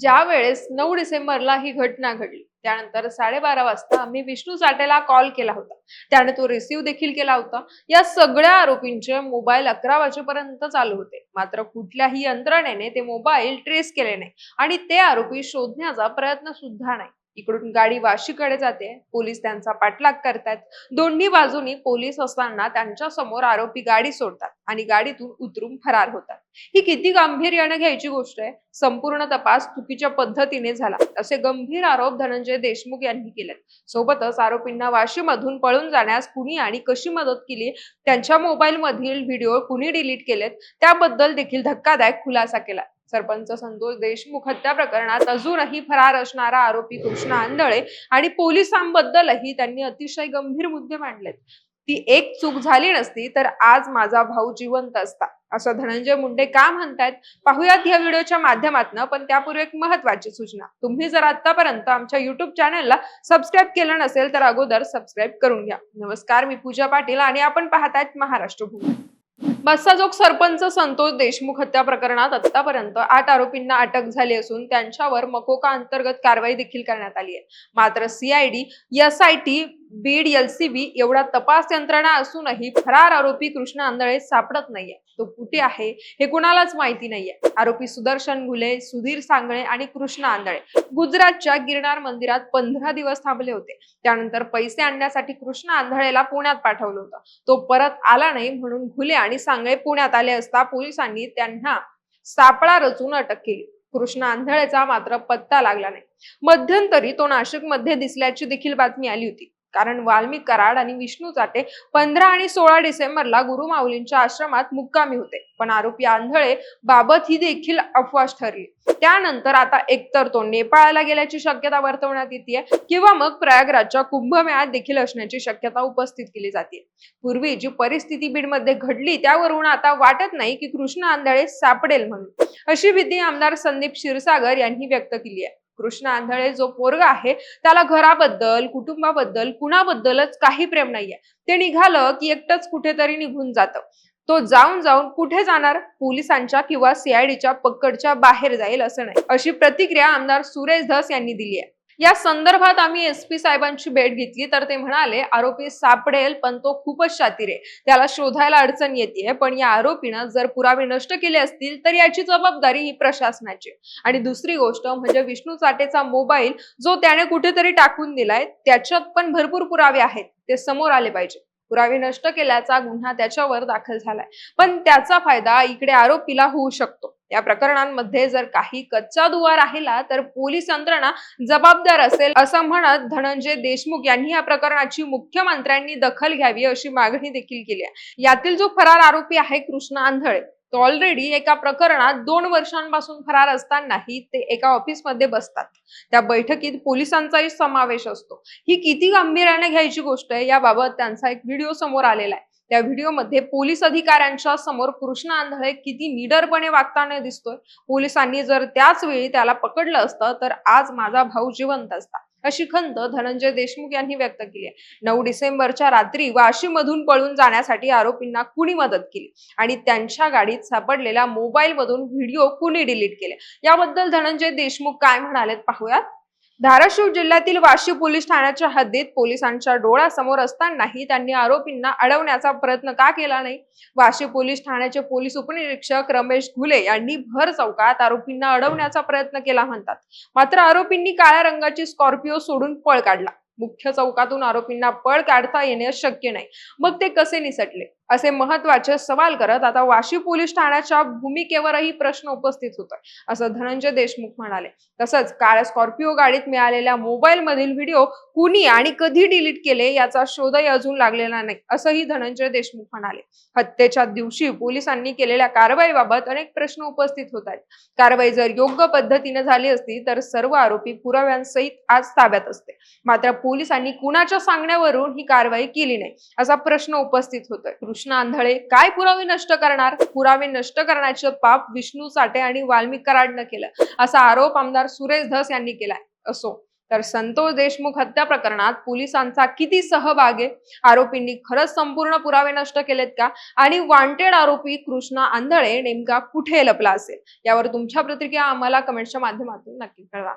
ज्या वेळेस नऊ डिसेंबरला ही घटना घडली त्यानंतर साडेबारा वाजता आम्ही विष्णू साठेला कॉल केला होता. त्याने तो रिसिव्ह देखील केला होता. या सगळ्या आरोपींचे मोबाईल अकरा वाजेपर्यंत चालू होते. मात्र कुठल्याही यंत्रणेने ते मोबाईल ट्रेस केले नाही आणि ते आरोपी शोधण्याचा प्रयत्न सुद्धा नाही. इकडून गाडी वाशीकडे जाते. पोलीस त्यांचा पाठलाग करतात. दोन्ही बाजूनी पोलीस असताना त्यांच्यासमोर आरोपी गाडी सोडतात आणि गाडीतून उतरून फरार होतात. ही किती गांभीर्याने घ्यायची गोष्ट आहे? संपूर्ण तपास चुकीच्या पद्धतीने झाला. असे गंभीर आरोप धनंजय देशमुख यांनी केलेत. सोबतच आरोपींना वाशीमधून पळून जाण्यास कुणी आणि कशी मदत केली? त्यांच्या मोबाईल मधील व्हिडिओ कुणी डिलीट केलेत? त्याबद्दल देखील धक्कादायक खुलासा केला. सरपंच संतोष देशमुख हत्या प्रकरणात अजूनही फरार असणारा आरोपी कृष्णा आंधळे आणि पोलिसांबद्दलही त्यांनी अतिशय गंभीर मुद्दे मांडलेत. ती एक चूक झाली नसती तर आज माझा भाऊ जिवंत असता. असं धनंजय मुंडे का म्हणतायत? पाहुयात या व्हिडिओच्या माध्यमातून पण त्यापूर्वी एक महत्वाची सूचना. तुम्ही जर आतापर्यंत आमच्या युट्यूब चॅनलला सबस्क्राईब केलं नसेल तर अगोदर सबस्क्राईब करून घ्या. नमस्कार मी पूजा पाटील आणि आपण पाहतायत महाराष्ट्र भूमी. बस्साजोग सरपंच संतोष देशमुख हत्या प्रकरणात आतापर्यंत आठ आरोपींना अटक झाली असून त्यांच्यावर मकोका अंतर्गत कारवाई देखील करण्यात आली आहे. मात्र सीआयडी एसआयटी बीड एलसीबी एवढा तपास यंत्रणा असूनही फरार आरोपी कृष्ण आंधळे सापडत नाहीये. तो कुठे आहे हे कुणालाच माहिती नाहीये. आरोपी सुदर्शन घुले सुधीर सांगळे आणि कृष्ण आंधळे गुजरातच्या गिरनार मंदिरात पंधरा दिवस थांबले होते. त्यानंतर पैसे आणण्यासाठी कृष्ण आंधळेला पुण्यात पाठवलं होतं. तो परत आला नाही म्हणून घुले आणि सांगळे पुण्यात आले असता पोलिसांनी त्यांना सापळा रचून अटक केली. कृष्ण आंधळेचा मात्र पत्ता लागला नाही. मध्यंतरी तो नाशिकमध्ये दिसल्याची देखील बातमी आली होती. कारण वाल्मिक कराड आणि विष्णू चाटे पंधरा आणि सोळा डिसेंबरला गुरु माऊलींच्या आश्रमात मुक्कामी होते. पण आरोपी आंधळे बाबत ही देखील अफवाश ठरली. त्यानंतर आता एकतर तो नेपाळला गेल्याची शक्यता वर्तवण्यात येते किंवा मग प्रयागराजच्या कुंभमेळ्यात देखील असण्याची शक्यता उपस्थित केली जाते पूर्वी जी परिस्थिती बीडमध्ये घडली त्यावरून आता वाटत नाही की कृष्ण आंधळे सापडेल म्हणून. अशी भीती आमदार संदीप क्षीरसागर यांनी व्यक्त केली आहे. कृष्ण आंधळे जो पोरगा आहे त्याला घराबद्दल कुटुंबाबद्दल कुणाबद्दलच काही प्रेम नाहीये. ते निघालं की एकटंच कुठेतरी निघून जातं. तो जाऊन जाऊन कुठे जाणार? पोलिसांच्या किंवा सीआयडीच्या पकडच्या बाहेर जाईल असं नाही. अशी प्रतिक्रिया आमदार सुरेश धस यांनी दिली आहे. या संदर्भात आम्ही एस पी साहेबांची भेट घेतली तर ते म्हणाले आरोपी सापडेल पण तो खूपच शातीर आहे. त्याला शोधायला अडचण येते पण या आरोपीनं जर पुरावे नष्ट केले असतील तर याची जबाबदारी ही प्रशासनाची आणि दुसरी गोष्ट म्हणजे विष्णू चाटेचा मोबाईल जो त्याने कुठेतरी टाकून दिलाय त्याच्यात पण भरपूर पुरावे आहेत. ते समोर आले पाहिजे. पुरावे नष्ट केल्याचा गुन्हा त्याच्यावर दाखल झालाय. पण त्याचा फायदा इकडे आरोपीला होऊ शकतो. या प्रकरणांमध्ये जर काही कच्चा दुवा राहिला तर पोलीस यंत्रणा जबाबदार असेल असं म्हणत धनंजय देशमुख यांनी या प्रकरणाची मुख्यमंत्र्यांनी दखल घ्यावी अशी मागणी देखील केली आहे. यातील जो फरार आरोपी आहे कृष्ण आंधळे तो ऑलरेडी एका प्रकरणात दोन वर्षांपासून फरार असतानाही ते एका ऑफिसमध्ये बसतात. त्या बैठकीत पोलिसांचाही समावेश असतो. ही किती गांभीर्याने घ्यायची गोष्ट आहे याबाबत त्यांचा एक व्हिडिओ समोर आलेला आहे. त्या व्हिडिओमध्ये पोलीस अधिकाऱ्यांच्या समोर कृष्ण आंधळे किती निडरपणे वागताना दिसतोय. पोलिसांनी जर त्याच वेळी त्याला पकडलं असतं तर आज माझा भाऊ जिवंत असता. अशी खंत धनंजय देशमुख यांनी व्यक्त केली आहे. नऊ डिसेंबरच्या रात्री वाशीमधून पळून जाण्यासाठी आरोपींना कुणी मदत केली? आणि त्यांच्या गाडीत सापडलेल्या मोबाईल मधून व्हिडिओ कुणी डिलीट केले? याबद्दल धनंजय देशमुख काय म्हणालेत पाहूयात. धाराशिव जिल्ह्यातील वाशी पोलीस ठाण्याच्या हद्दीत पोलिसांच्या डोळ्यासमोर असतानाही त्यांनी आरोपींना अडवण्याचा प्रयत्न का केला नाही? वाशी पोलीस ठाण्याचे पोलीस उपनिरीक्षक रमेश घुले यांनी भर चौकात आरोपींना अडवण्याचा प्रयत्न केला म्हणतात. मात्र आरोपींनी काळ्या रंगाची स्कॉर्पिओ सोडून पळ काढला. मुख्य चौकातून आरोपींना पळ काढता येणे शक्य नाही. मग ते कसे निसटले? असे महत्त्वाचे सवाल करत आता वाशी पोलीस ठाण्याच्या भूमिकेवरही प्रश्न उपस्थित होतोय असं धनंजय देशमुख म्हणाले. तसंच काळ स्कॉर्पिओ गाडीत मिळालेल्या मोबाईल मधील व्हिडिओ कुणी आणि कधी डिलीट केले याचा शोधही अजून लागलेला नाही असंही धनंजय देशमुख म्हणाले. हत्येच्या दिवशी पोलिसांनी केलेल्या कारवाईबाबत अनेक प्रश्न उपस्थित होत आहेत. कारवाई जर योग्य पद्धतीने झाली असती तर सर्व आरोपी पुराव्यांसहित आज ताब्यात असते. मात्र पोलिसांनी कुणाच्या सांगण्यावरून ही कारवाई केली नाही? असा प्रश्न उपस्थित होतोय. कृष्णा आंधळे काय पुरावे नष्ट करणार? पुरावे नष्ट करण्याचं पाप विष्णू साठे आणि वाल्मिक कराडनं केलं. असा आरोप आमदार सुरेश धस यांनी केलाय. असो. तर संतोष देशमुख हत्या प्रकरणात पोलिसांचा किती सहभाग आहे? आरोपींनी खरंच संपूर्ण पुरावे नष्ट केलेत का? आणि वांटेड आरोपी कृष्णा आंधळे नेमका कुठे लपला असेल? यावर तुमच्या प्रतिक्रिया आम्हाला कमेंटच्या माध्यमातून नक्की कळवा.